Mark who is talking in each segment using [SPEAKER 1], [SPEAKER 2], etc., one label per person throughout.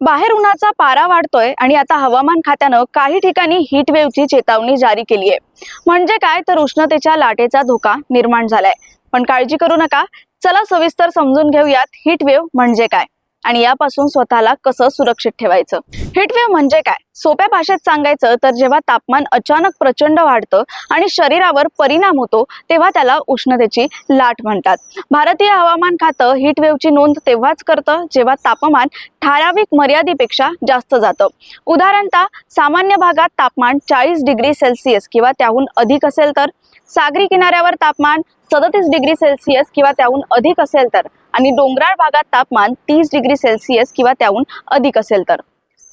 [SPEAKER 1] बाहेर उन्हाचा पारा वाढतोय आणि आता हवामान खात्यानं काही ठिकाणी हीट वेव्हची चेतावणी जारी केली आहे म्हणजे काय? तर उष्णतेच्या लाटेचा धोका निर्माण झालाय. पण काळजी करू नका. चला सविस्तर समजून घेऊयात हीट वेव्ह म्हणजे काय? आणि यापासून स्वतःला कसं सुरक्षित ठेवायचं? हिटवेव्ह म्हणजे काय? सोप्या भाषेत सांगायचं तर जेव्हा तापमान अचानक प्रचंड वाढतं आणि शरीरावर परिणाम होतो तेव्हा त्याला उष्णतेची लाट म्हणतात. भारतीय हवामान खातं हिटवेव्हची नोंद तेव्हाच करतं जेव्हा तापमान ठराविक मर्यादेपेक्षा जास्त जातं. उदाहरणतः सामान्य भागात तापमान चाळीस डिग्री सेल्सिअस किंवा त्याहून अधिक असेल तर सागरी किनाऱ्यावर तापमान सदतीस डिग्री सेल्सिअस किंवा त्याहून अधिक असेल तर आणि डोंगराळ भागात तापमान तीस डिग्री सेल्सिअस किंवा त्याहून अधिक असेल तर.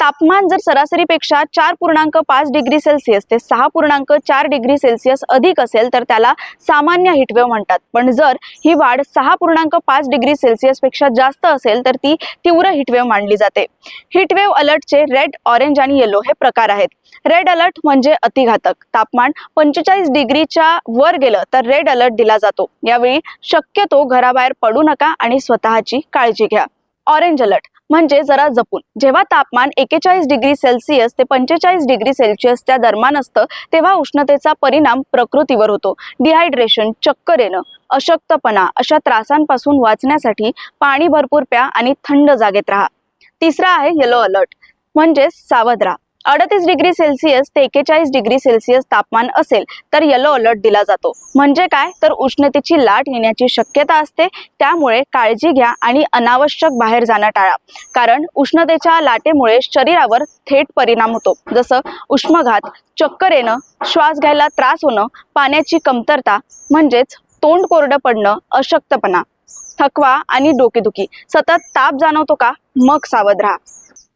[SPEAKER 1] तापमान जर सरासरीपेक्षा चार पूर्णांक पाच डिग्री सेल्सिअस ते सहा पूर्णांक चार डिग्री सेल्सिअस अधिक असेल तर त्याला सामान्य हिटवेव म्हणतात. पण जर ही वाढ सहा पूर्णांक पाच डिग्री सेल्सिअसपेक्षा जास्त असेल तर ती तीव्र हिटवेव मानली जाते. हिटवेव अलर्टचे रेड ऑरेंज आणि येलो हे प्रकार आहेत. रेड अलर्ट म्हणजे अतिघातक. तापमान पंचेचाळीस डिग्रीच्या वर गेलं तर रेड अलर्ट दिला जातो. यावेळी शक्यतो घराबाहेर पडू नका आणि स्वतःची काळजी घ्या. Orange alert. म्हणजे जरा जपून. जेव्हा तापमान एकेचाळीस डिग्री सेल्सिअस ते पंचेचाळीस डिग्री सेल्सिअसच्या दरम्यान असतं तेव्हा उष्णतेचा परिणाम प्रकृतीवर होतो. डिहायड्रेशन चक्कर येणं अशक्तपणा अशा त्रासांपासून वाचण्यासाठी पाणी भरपूर प्या आणि थंड जागेत राहा. तिसरा आहे येलो अलर्ट म्हणजेच सावध राहा. अडतीस डिग्री सेल्सिअस ते एकेचाळीस डिग्री सेल्सिअस तापमान असेल तर येलो अलर्ट दिला जातो. म्हणजे काय? तर उष्णतेची लाट येण्याची शक्यता असते. त्यामुळे काळजी घ्या आणि अनावश्यक बाहेर जाणं टाळा. कारण उष्णतेच्या लाटेमुळे शरीरावर थेट परिणाम होतो. जसं उष्माघात चक्कर येणं श्वास घ्यायला त्रास होणं पाण्याची कमतरता म्हणजेच तोंड कोरडं पडणं अशक्तपणा थकवा आणि डोकेदुखी. सतत ताप जाणवतो का? मग सावध राहा.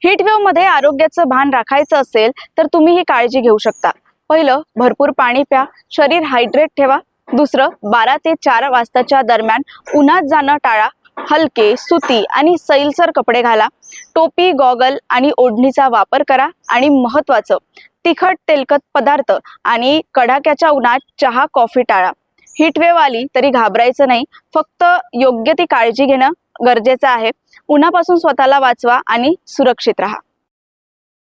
[SPEAKER 1] हीटमध्ये आरोग्याचं भान राखायचं असेल तर तुम्ही ही काळजी घेऊ शकता. पहिलं भरपूर पाणी प्या. शरीर हायड्रेट ठेवा. दुसरं बारा ते चार वाजताच्या दरम्यान उन्हात जाणं टाळा. हलके सुती आणि सैलसर कपडे घाला. टोपी गॉगल आणि ओढणीचा वापर करा आणि महत्वाचं तिखट तेलकट पदार्थ आणि कडाक्याच्या उन्हात चहा कॉफी टाळा. हीट आली तरी घाबरायचं नाही. फक्त योग्य ती काळजी घेणं. गरजेचं आहे. उन्हापासून स्वतःला वाचवा आणि सुरक्षित राहा.